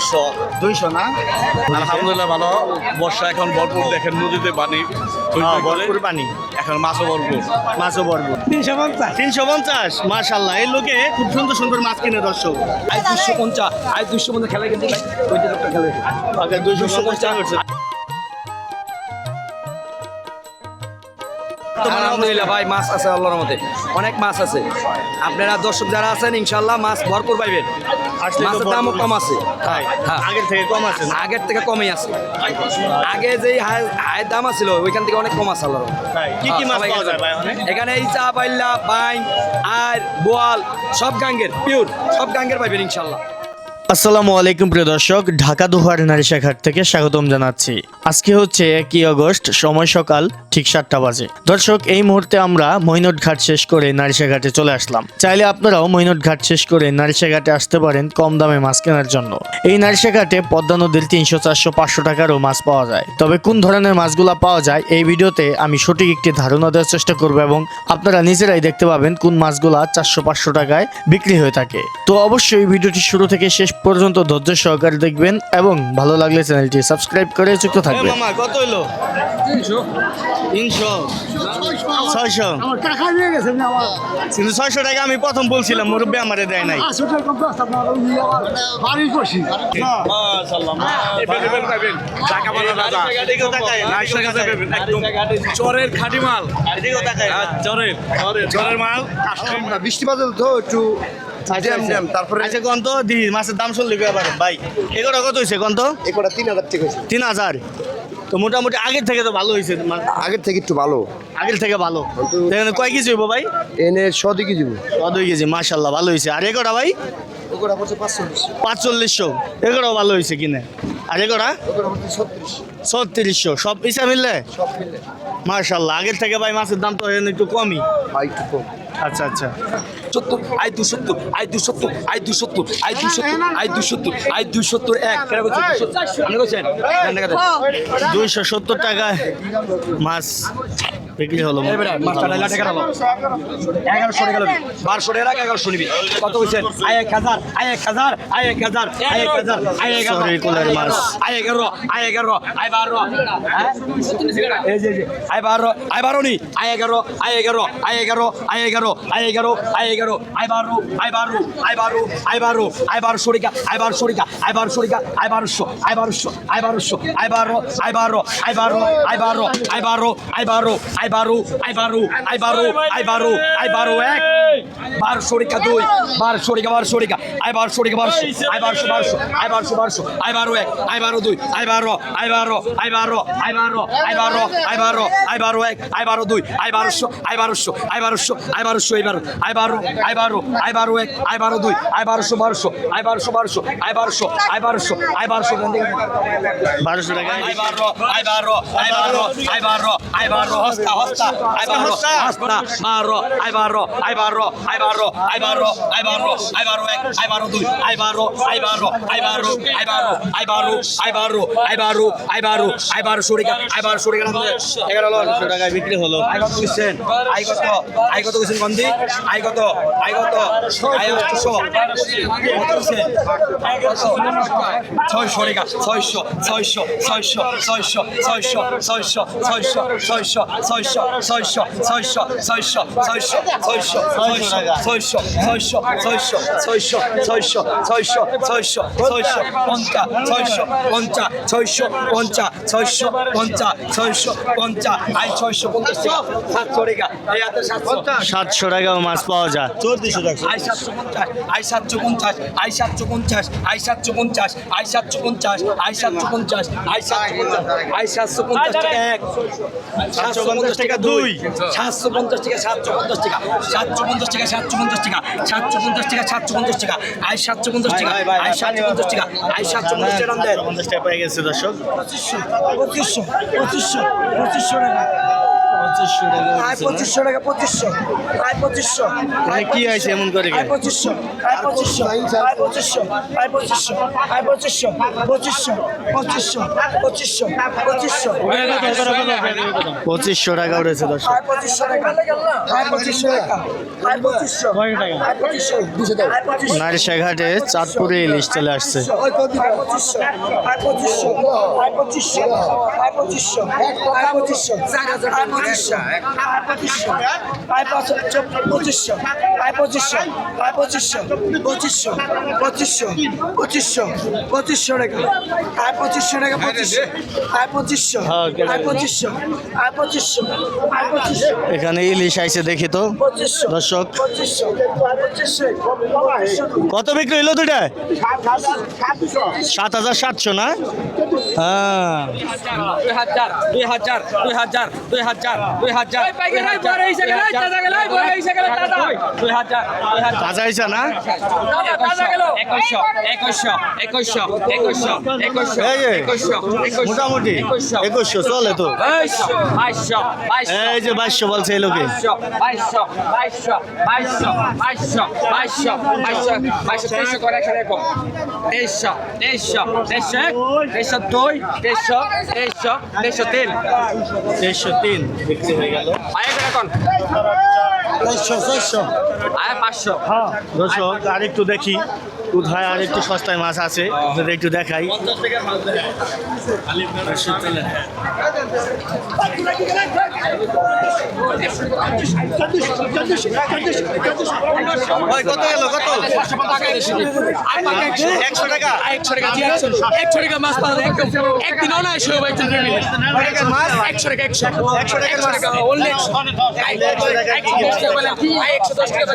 দুশো দুইশো না? আলহামদুলিল্লাহ ভালো। বর্ষা এখন ভরপুর দেখেন নদীতে পানি। হ্যাঁ। ভরপুর পানি। এখন মাছও ভরপুর। মাছও ভরপুর। তিনশো পঞ্চাশ। তিনশো পঞ্চাশ? মার্শাল্লাহ এই লোকে খুব সুন্দর সুন্দর মাছ কিনে দর্শক। আজ দুশো পঞ্চাশ। আজ দুশো পঞ্চাশ খেলা কিন্তু খেলা। আগে দুইশো পঞ্চাশ আলহামদুলিল্লাহ ভাই মাছ আছে আল্লাহর মধ্যে অনেক মাছ আছে। আপনারা দর্শক যারা আছেন ইনশাল্লাহ মাছ ভরপুর পাইবেন। মাছের দামও কম আছে। হ্যাঁ। আগের থেকে কম আছে আগের থেকে কমই আছে। আগে যেই হাই হাই দাম আছিল ওইখান থেকে অনেক কম আছে। তাই? কি কি মাছ পাওয়া যায় এখানে ইচা বাইল্লা বাইন আর বোয়াল সব গাঙ্গের পিওর সব গাঙ্গের পাইবেন ইনশাল্লাহ আসসালামু আলাইকুম প্রিয় দর্শক, ঢাকা দুহার নারিশাঘাট থেকে স্বাগতম জানাচ্ছি। আজকে হচ্ছে একই আগস্ট, সময় সকাল, ঠিক সাতটা বাজে। দর্শক, এই মুহূর্তে আমরা মৈনট ঘাট শেষ করে নারিশাঘাটে চলে আসলাম। চাইলে আপনারাও মৈনট ঘাট শেষ করে নারিশাঘাটে আসতে পারেন কম দামে মাছ কেনার জন্য। এই নারিশাঘাটে পদ্মা নদীর তিনশো, চারশো, পাঁচশো টাকারও মাছ পাওয়া যায়। তবে কোন ধরনের মাছগুলো পাওয়া যায়, এই ভিডিওতে আমি সঠিক একটি ধারণা দেওয়ার চেষ্টা করব এবং আপনারা নিজেরাই দেখতে পাবেন কোন মাছগুলা চারশো, পাঁচশো টাকায় বিক্রি হয়ে থাকে। তো অবশ্যই ভিডিওটি শুরু থেকে শেষ পর্যন্ত ধৈর্য সহকারে দেখবেন এবং ভালো লাগলে চ্যানেলটি সাবস্ক্রাইব করে যুক্ত থাকবেন। মামা কত তিনশো। ছয়শো। কিন্তু ছয়শো টাকা আমি প্রথম বলছিলাম মুরব্বী আমারে দেয় নাই। বাড়ি করছি চরের খাঁটি মাল। চরের। চরের। মাল। বৃষ্টি বাদল তো একটু জ্যাম তারপরে আচ্ছা কন্ত দি মাছের দাম শুনলি এবার ভাই এগুলো কত হয়েছে কন্ত একটা তিন হাজার হয়েছে। তিন হাজার। তো মোটামুটি আগের থেকে তো ভালো হয়েছে আগের থেকে একটু ভালো। আগের থেকে ভালো। এখানে কয় কেজি হইব ভাই? এনে সদি কেজি ছ দুই কেজি মাশাল্লাহ ভালো হয়েছে। আর এগোটা ভাই? পাঁচচল্লিশশো। পাঁচচল্লিশশো। এগোড়াও ভালো হয়েছে কিনে। আর এগোড়া? ছত্রিশশো। সব হিসাব মিললে? মার্শাল্লাহ আগের থেকে ভাই মাছের দাম তো একটু কমই। একটু আচ্ছা আচ্ছা। সত্তর আই দুই সত্তর আই দুই সত্তর আই দুই সত্তর আই দুই সত্তর আই দুই সত্তর আই দুই সত্তর এক কেন হ্যাঁ। হ্যাঁ। দুইশো সত্তর টাকায় মাছ বিক্রি হলো মাছটা ডাইলা টাকা হলো এগারোশো টাকা নিবি বারোশো টাকা এগারোশো নিবি কত হয়েছেন আয় এক হাজার আয় এক হাজার আয় এক হাজার আয় এক হাজার আয় এগারো মাছ আয় এগারো আয় এগারো আয় বারো এই যে আয় বারো আয় বারো নি আয় এগারো আয় এগারো আয় এগারো আয় এগারো আয় এগারো আয় এগারো আয় বারো আয় বারো আয় বারো আয় বারো আয় বারোশো টাকা আয় বারোশো টাকা আয় বারোশো টাকা আয় বারোশো আয় বারোশো আয় বারোশো আয় আই বারো আই বারো আই বারো আই বারো আই বারো এক বারোশো টাকা দুই বারোশো টাকা বারোশো টাকা আই বারোশো টাকা বারোশো আই বারোশো বারোশো আই বারোশো বারোশো আই বারো এক আই বারো দুই আই বারো আই বারো আই বারো আই বারো আই বারো আই বারো আই বারো এক আই বারো দুই আই বারোশো আই বারোশো আই বারোশো আই বারোশো আই বারো আই বারো আই বারো আই বারো এক আই বারো দুই আই বারোশো বারোশো আই বারোশো বারোশো আই বারোশো আই বারোশো আই বারোশো বারোশো টাকায় আই বারো আই বারো আই বারো আই বারো আই বারো হস্তা হস্তা আই বারো হস্তা। হস্তা বারো আই বারো আই বারো আই বারো আই বারো আই বারো আই বারো এক আই বারো দুই আই বারো আই বারো আই বারো আই বারো আই বারো আই বারো আই বারো আই বারো আই বারো সরিকা আই বারো সরিকা এগারো বারোশো টাকায় বিক্রি হলো আই কত কইছেন আই কত আই কত কইছেন গন্ধি আই কত আই কত আই হচ্ছে কত কইছেন ছয়শো টাকা ছয়শো ছয়শো ছয়শো ছয়শো ছয়শো ছয়শো ছয়শো ছয়শো ছয়শো ছয়শো ছয়শো ছয়শো ছয়শো ছয়শো ছয়শো ছয়শো ছয়শো ছয়শো ছয়শো ছয়শো ছয়শো ছয়শো পঞ্চা ছয়শো পঞ্চা ছয়শো পঞ্চা ছয়শো পঞ্চা ছয়শো পঞ্চা আই ছয়শো পঞ্চাশ টাকা সাতশো টাকা এই হাতে সাতশো সাতশো টাকাও মাছ পাওয়া যায় চৌত্রিশশো টাকা আই সাতশো পঞ্চাশ আই সাতশো পঞ্চাশ আই সাতশো পঞ্চাশ আই সাতশো পঞ্চাশ আই সাতশো পঞ্চাশ আই সাতশো পঞ্চাশ আই সাতশো পঞ্চাশ আই সাতশো পঞ্চাশ এক সাতশো পঞ্চাশ টাকা দুই। সাতশো পঞ্চাশ টাকা সাতশো পঞ্চাশ টাকা সাতশো পঞ্চাশ টাকা সাতশো পঞ্চাশ টাকা সাতশো পঞ্চাশ টাকা সাতশো পঞ্চাশ টাকা আই সাতশো পঞ্চাশ টাকা আই সাতশো পঞ্চাশ টাকা আই সাতশো পঞ্চাশ টাকা পঞ্চাশ টাকা পেয়ে গেছে দর্শক। পঁচিশশো পঁচিশশো পঁচিশশো টাকা। পঁচিশশো টাকা আয় হচ্ছে না? পঁচিশশো টাকা পঁচিশশো আয় পঁচিশশো মানে কি হয়েছে এমন করে আয় পঁচিশশো আয় পঁচিশশো আয় পঁচিশশো আয় পঁচিশশো আয় পঁচিশশো পঁচিশশো পঁচিশশো পঁচিশশো পঁচিশশো পঁচিশশো টাকা উঠেছে দর্শক আয় পঁচিশশো টাকা আয় পঁচিশশো টাকা আয় পঁচিশশো আয় পঁচিশশো আয় পঁচিশশো নারিশাঘাটে চাঁদপুরে ইলিশ চলে আসছে পঁচিশশো পঁচিশশো পঁচিশশো পঁচিশশো পঁচিশশো পঁচিশশো পঁচিশশো পঁচিশশো পঁচিশশো পঁচিশশো আয় পঁচিশশো পঁচিশশো পঁচিশশো পঁচিশশো পঁচিশশো টাকা আয় পঁচিশশো টাকা পঁচিশশো আয় পঁচিশশো পঁচিশশো আয় পঁচিশশো পঁচিশশো। এখানে ইলিশ আইসে দেখি তো। পঁচিশশো দর্শক। পঁচিশশো পঁচিশশো পঁচিশশো। কত বিক্রি হইল দুইটা সাত হাজার সাতশো না? দুই দুই দুই দুই মোটামুটি একুশশো চলে তো এই যে বাইশশো বলছে এই লোকে বাইশশো তেইশশো তেইশশো তেইশশো তিন। দেড়শো তিন বিক্রি হয়ে গেল। আয় এখন চারশো চারশো আয় পাঁচশো। দর্শক আর একটু দেখি। কোথায় আর একটু সস্তায় মাছ আছে। আপনাদের একটু দেখাই। ওই, একশো টাকা? একশো টাকা একশো। টাকা মাছ পাওয়া একদিনও না একশো টাকা একশো একশো। টাকা অনলি একশো। দশ টাকা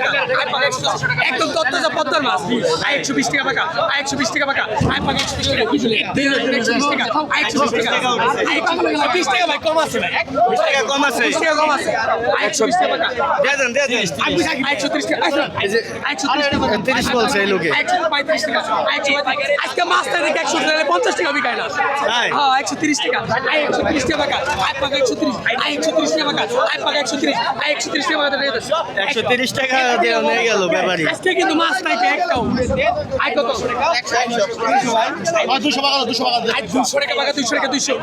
একদম তত্ত্ব যা পদ্মার মাছ। আই একশো বিশ টাকা পাকা। আই একশো বিশ টাকা পাকা। আই পাকা একশো বিশ টাকা। একশো বিশ টাকা। কম আছে। একশো তিরিশ বলছে এই লোকে। আজকে মাছটা দেখে একশো টাকা পঞ্চাশ টাকা বিকায় না। হ্যাঁ একশো ত্রিশ টাকা। আই একশো ত্রিশ টাকা কাজ আই পাকা একশো তিরিশ। আই একশো তিরিশ টাকা আই পাকা একশো ত্রিশ। আই একশো ত্রিশ টাকা একশো তিরিশ টাকা দিয়ে নিয়ে গেল ব্যাপারি। আজকে কিন্তু মাছ নাই একটাও আই কত? দুশো টাকা দুশো টাকা দুশো টাকা দুশো।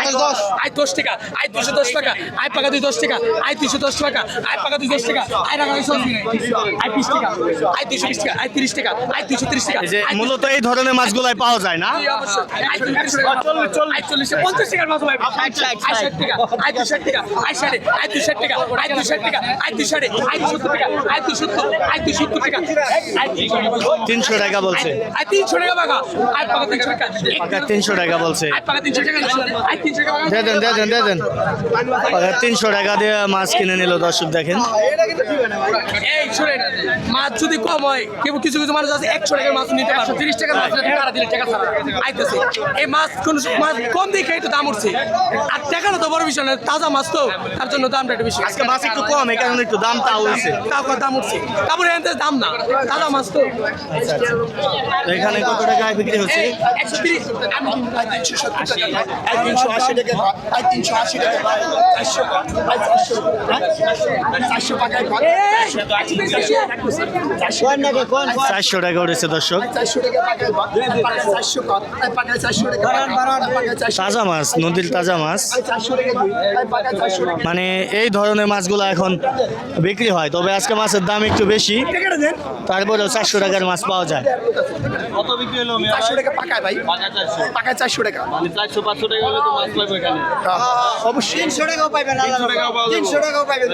আই দশ। আই দশ টাকা। দুশো দশ টাকা। আই পাকা দুই দশ টাকা আই তিনশো দশ টাকা আই পাকা দুই দশ টাকা আই টাকা দুইশো আই বিশ টাকা আই দুইশো বিশ টাকা আই তিরিশ টাকা আই দুইশো তিরিশ টাকা যে মূলত এই ধরনের মাছগুলো পাওয়া যায় না চল্লিশ টাকা আই টাকা সাড়ে আই টাকা ষাট টাকা আই সাড়ে আই টাকা আই তিনশো টাকা বলছে আই তিনশো টাকা পাকা তিনশো টাকা তিনশো টাকা বলছে তিনশো টাকা আই তিনশো টাকা দেন দেন দেন তিনশো টাকা দিয়ে মাছ কিনে নিল দর্শক দেখেন। এই শুনেন মাছ যদি কম হয় কেউ কিছু কিছু মানুষ আছে একশো টাকার মাছ নিতে পারবে। তিরিশ টাকার মাছ তারা দিলে টাকা আইতেছে। এই মাছ কোন মাছ কম দিয়ে একটু দাম উঠছে। আর টাকাটা তো বড় বিষয় না তাজা মাছ তো তার জন্য দামটা একটু বেশি। আজকে মাছ একটু কম এই কারণে একটু দামটা হয়েছে তাও দাম উঠছে। তারপরে এনতে দাম না তাজা মাছ তো। এখানে কত টাকায় বিক্রি হচ্ছে? একশো তিরিশ। আমি তিনশো সত্তর টাকা তিনশো আশি টাকা তিনশো আশি। টাকা চারশো টাকা। উঠেছে দর্শক? টাকা পাকায় চারশো তাজা মাছ নদীর তাজা মাছ। মানে এই ধরনের মাছগুলো এখন বিক্রি হয় তবে আজকে মাছের দাম একটু বেশি। তারপরেও চারশো টাকার মাছ পাওয়া যায়। কত বিক্রি হলো চারশো টাকা পাকায় ভাই। পাকায় চারশো। টাকা। চারশো পাঁচশো টাকা হলে তো মাছ লাগবে এখানে। অবশ্যই। তিনশো টাকাও পাইবেন তিনশো টাকাও পাইবেন।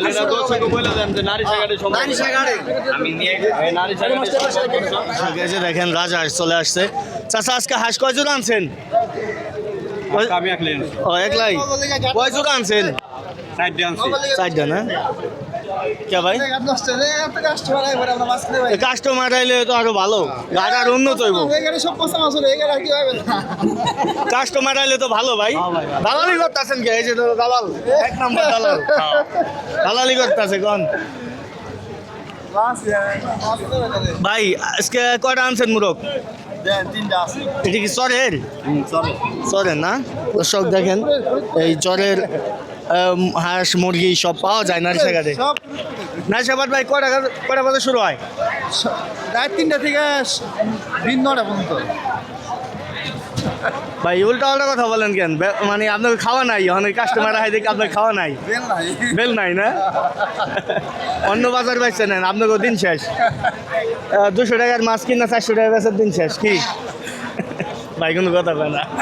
এই যে দেখেন রাজা চলে আসছে। চাচা আজকে হাঁস কয় জোড়া আনছেন? ও একলাই? কয় চারটে আনছেন চারটে না? কে ভাই? কাস্টমার আইলে তো আরও ভালো গাড়ি আর উন্নত হইব। কাস্টমার আইলে তো ভালো ভাই। দালালি করতেছেন কে? এই যে তো দালাল এক নম্বর দালাল। দালালি করতেছে কোন? ভাই আজকে কয়টা আনছেন মুরগ? এটা কি চরের। চরের না? দর্শক দেখেন এই চরের হাঁস মুরগি সব পাওয়া যায় নারিশাঘাটে সব নারিশাবাদ ভাই কটা কটা বাজে শুরু হয়? রাত তিনটা থেকে দিন নটা পর্যন্ত। ভাই উল্টা উল্টা কথা বলেন কেন? মানে আপনাকে খাওয়া নাই অনেক কাস্টমার হয় দেখি আপনার খাওয়া নাই। বেল নাই। বেল নাই না? অন্য বাজার বেচছে নেন আপনাকে দিন শেষ। দুশো টাকার মাছ কিনা চারশো টাকা বেচার দিন শেষ কি? ভাই কোনো কথা কয় না।